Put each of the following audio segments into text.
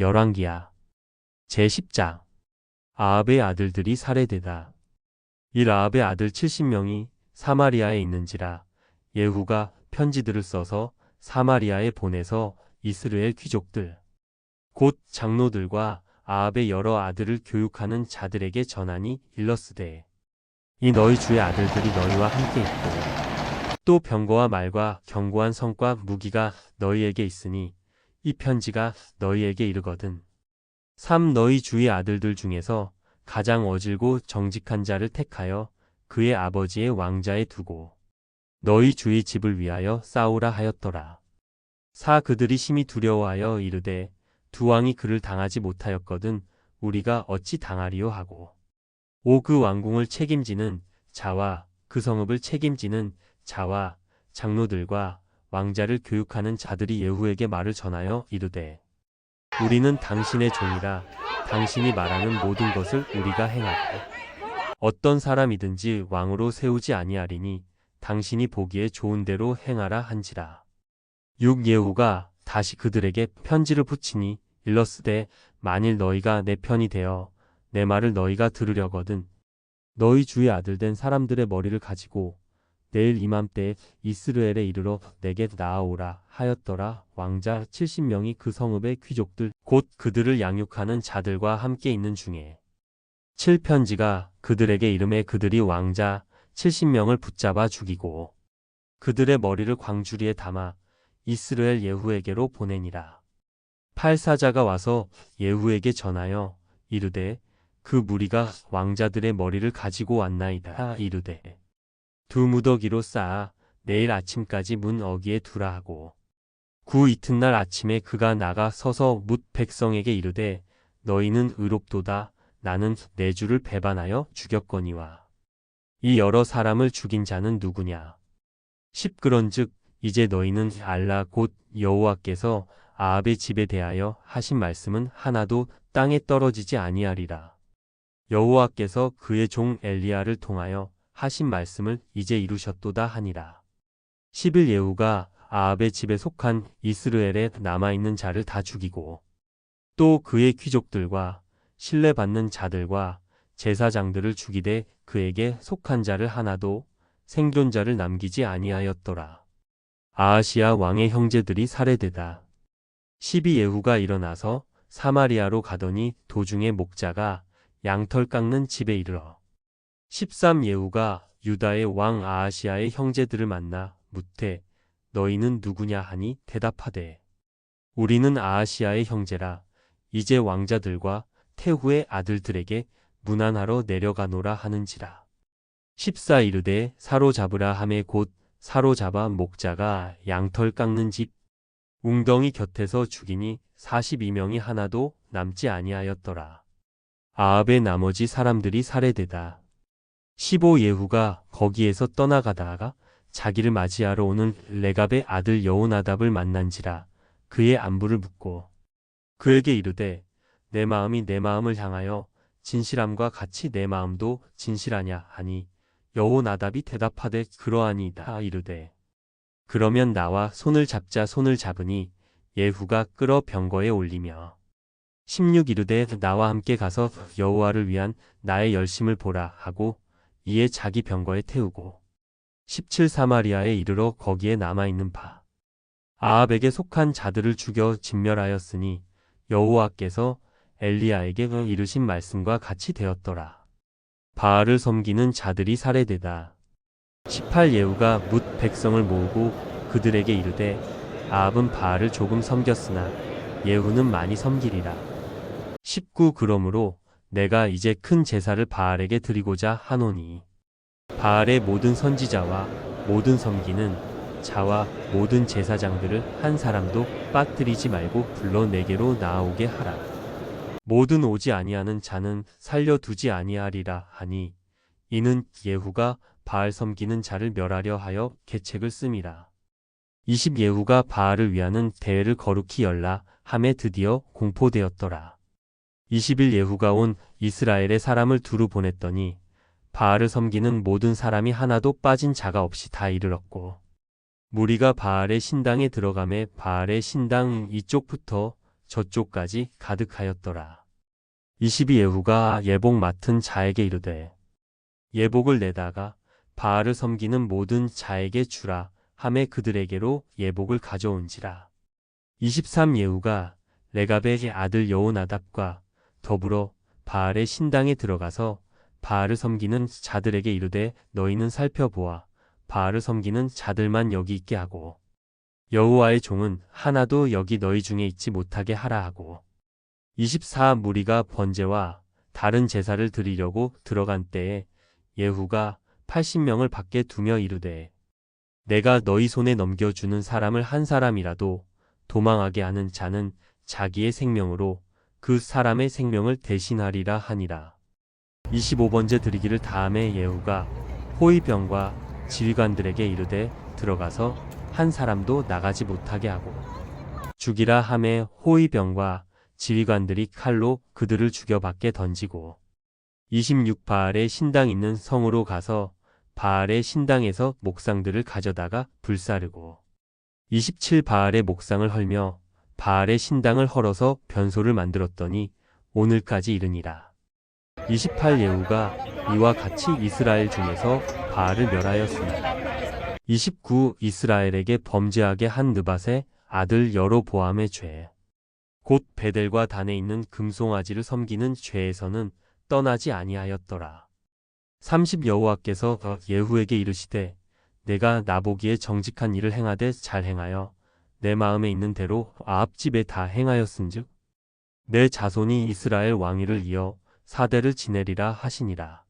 열왕기야. 제10장 아합의 아들들이 살해되다. 이 라합의 아들 70명이 사마리아에 있는지라 예후가 편지들을 써서 사마리아에 보내서 이스라엘 귀족들 곧 장로들과 아합의 여러 아들을 교육하는 자들에게 전하니 일러스되 이 너희 주의 아들들이 너희와 함께 있고 또 병거와 말과 견고한 성과 무기가 너희에게 있으니 이 편지가 너희에게 이르거든. 삼 너희 주의 아들들 중에서 가장 어질고 정직한 자를 택하여 그의 아버지의 왕자에 두고 너희 주의 집을 위하여 싸우라 하였더라. 사 그들이 심히 두려워하여 이르되 두 왕이 그를 당하지 못하였거든 우리가 어찌 당하리요 하고 오 그 왕궁을 책임지는 자와 그 성읍을 책임지는 자와 장로들과 왕자를 교육하는 자들이 예후에게 말을 전하여 이르되 우리는 당신의 종이라 당신이 말하는 모든 것을 우리가 행하고 어떤 사람이든지 왕으로 세우지 아니하리니 당신이 보기에 좋은 대로 행하라 한지라. 육 예후가 다시 그들에게 편지를 붙이니 일러스되 만일 너희가 내 편이 되어 내 말을 너희가 들으려거든 너희 주의 아들 된 사람들의 머리를 가지고 내일 이맘때 이스르엘에 이르러 내게 나아오라 하였더라 왕자 70명이 그 성읍의 귀족들 곧 그들을 양육하는 자들과 함께 있는 중에 7편지가 그들에게 이름에 그들이 왕자 70명을 붙잡아 죽이고 그들의 머리를 광주리에 담아 이스라엘 예후에게로 보내니라. 팔사자가 와서 예후에게 전하여 이르되 그 무리가 왕자들의 머리를 가지고 왔나이다 이르되 두 무더기로 쌓아 내일 아침까지 문 어기에 두라 하고 구 이튿날 아침에 그가 나가 서서 뭇 백성에게 이르되 너희는 의롭도다. 나는 내 주를 배반하여 죽였거니와 이 여러 사람을 죽인 자는 누구냐? 십그런즉 이제 너희는 알라 곧 여호와께서 아합의 집에 대하여 하신 말씀은 하나도 땅에 떨어지지 아니하리라. 여호와께서 그의 종 엘리야를 통하여 하신 말씀을 이제 이루셨도다 하니라 11 예후가 아합의 집에 속한 이스르엘에 남아있는 자를 다 죽이고 또 그의 귀족들과 신뢰받는 자들과 제사장들을 죽이되 그에게 속한 자를 하나도 생존자를 남기지 아니하였더라. 아하시아 왕의 형제들이 살해되다. 12 예후가 일어나서 사마리아로 가더니 도중에 목자가 양털 깎는 집에 이르러 13 예후가 유다의 왕 아하시아의 형제들을 만나 묻되 너희는 누구냐 하니 대답하되 우리는 아하시아의 형제라 이제 왕자들과 태후의 아들들에게 문안하러 내려가노라 하는지라 14 이르되 사로잡으라 함에 곧 사로잡아 목자가 양털 깎는 집 웅덩이 곁에서 죽이니 42명이 하나도 남지 아니하였더라. 아합의 나머지 사람들이 살해되다. 15 예후가 거기에서 떠나가다가 자기를 맞이하러 오는 레갑의 아들 여호나답을 만난지라 그의 안부를 묻고 그에게 이르되 내 마음이 내 마음을 향하여 진실함과 같이 내 마음도 진실하냐 하니 여호나답이 대답하되 그러하니이다 이르되 그러면 나와 손을 잡자 손을 잡으니 예후가 끌어 병거에 올리며 16 이르되 나와 함께 가서 여호와를 위한 나의 열심을 보라 하고 이에 자기 병거에 태우고 17 사마리아에 이르러 거기에 남아있는 바 아합에게 속한 자들을 죽여 진멸하였으니 여호와께서 엘리야에게 이르신 말씀과 같이 되었더라. 바알을 섬기는 자들이 살해되다. 18 예후가 뭇 백성을 모으고 그들에게 이르되 아합은 바알을 조금 섬겼으나 예후는 많이 섬기리라. 19 그러므로 내가 이제 큰 제사를 바알에게 드리고자 하노니 바알의 모든 선지자와 모든 섬기는 자와 모든 제사장들을 한 사람도 빠뜨리지 말고 불러 내게로 나아오게 하라. 모든 오지 아니하는 자는 살려두지 아니하리라 하니 이는 예후가 바알 섬기는 자를 멸하려 하여 계책을 씀이라. 20 예후가 바알을 위하는 대회를 거룩히 열라 함에 드디어 공포되었더라. 21 예후가 온 이스라엘의 사람을 두루 보냈더니 바알을 섬기는 모든 사람이 하나도 빠진 자가 없이 다 이르렀고 무리가 바알의 신당에 들어가매 바알의 신당 이쪽부터 저쪽까지 가득하였더라. 22 예후가 예복 맡은 자에게 이르되 예복을 내다가 바알을 섬기는 모든 자에게 주라 함에 그들에게로 예복을 가져온지라. 23 예후가 레갑의 아들 여호나답과 더불어 바알의 신당에 들어가서 바알을 섬기는 자들에게 이르되 너희는 살펴보아 바알을 섬기는 자들만 여기 있게 하고 여호와의 종은 하나도 여기 너희 중에 있지 못하게 하라 하고 24 무리가 번제와 다른 제사를 드리려고 들어간 때에 예후가 80명을 밖에 두며 이르되 내가 너희 손에 넘겨주는 사람을 한 사람이라도 도망하게 하는 자는 자기의 생명으로 그 사람의 생명을 대신하리라 하니라. 25번째 드리기를 다음에 예후가 호위병과 지휘관들에게 이르되 들어가서 한 사람도 나가지 못하게 하고 죽이라 함에 호위병과 지휘관들이 칼로 그들을 죽여 밖에 던지고 26 바알의 신당 있는 성으로 가서 바알의 신당에서 목상들을 가져다가 불사르고 27 바알의 목상을 헐며 바알의 신당을 헐어서 변소를 만들었더니 오늘까지 이르니라. 28 예후가 이와 같이 이스라엘 중에서 바알을 멸하였으나 29 이스라엘에게 범죄하게 한 느밧의 아들 여로보암의 죄. 곧 베델과 단에 있는 금송아지를 섬기는 죄에서는 떠나지 아니하였더라. 30 여호와께서 예후에게 이르시되 내가 나보기에 정직한 일을 행하되 잘 행하여 내 마음에 있는 대로 아합 집에 다 행하였은즉 내 자손이 이스라엘 왕위를 이어 사대를 지내리라 하시니라.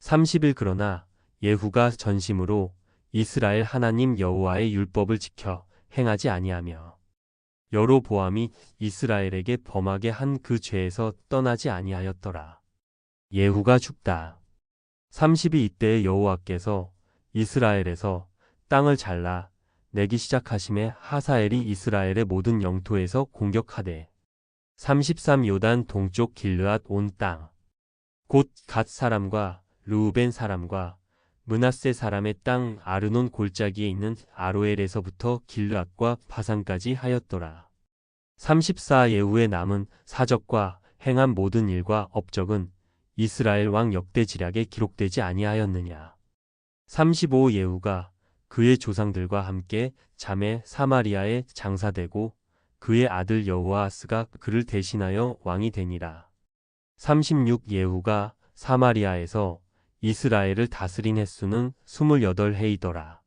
30일 그러나 예후가 전심으로 이스라엘 하나님 여호와의 율법을 지켜 행하지 아니하며 여로보암이 이스라엘에게 범하게 한 그 죄에서 떠나지 아니하였더라. 예후가 죽다. 30이 이때에 여호와께서 이스라엘에서 땅을 잘라 내기 시작하심에 하사엘이 이스라엘의 모든 영토에서 공격하되 33 요단 동쪽 길르앗 온 땅. 곧 갓 사람과 루우벤 사람과 문하세 사람의 땅 아르논 골짜기에 있는 아로엘에서부터 길르앗과 바산까지 하였더라. 34 예후의 남은 사적과 행한 모든 일과 업적은 이스라엘 왕 역대 지략에 기록되지 아니하였느냐. 35 예후가 그의 조상들과 함께 자매 사마리아에 장사되고 그의 아들 여호아스가 그를 대신하여 왕이 되니라. 36 예후가 사마리아에서 이스라엘을 다스린 횟수는 28해이더라.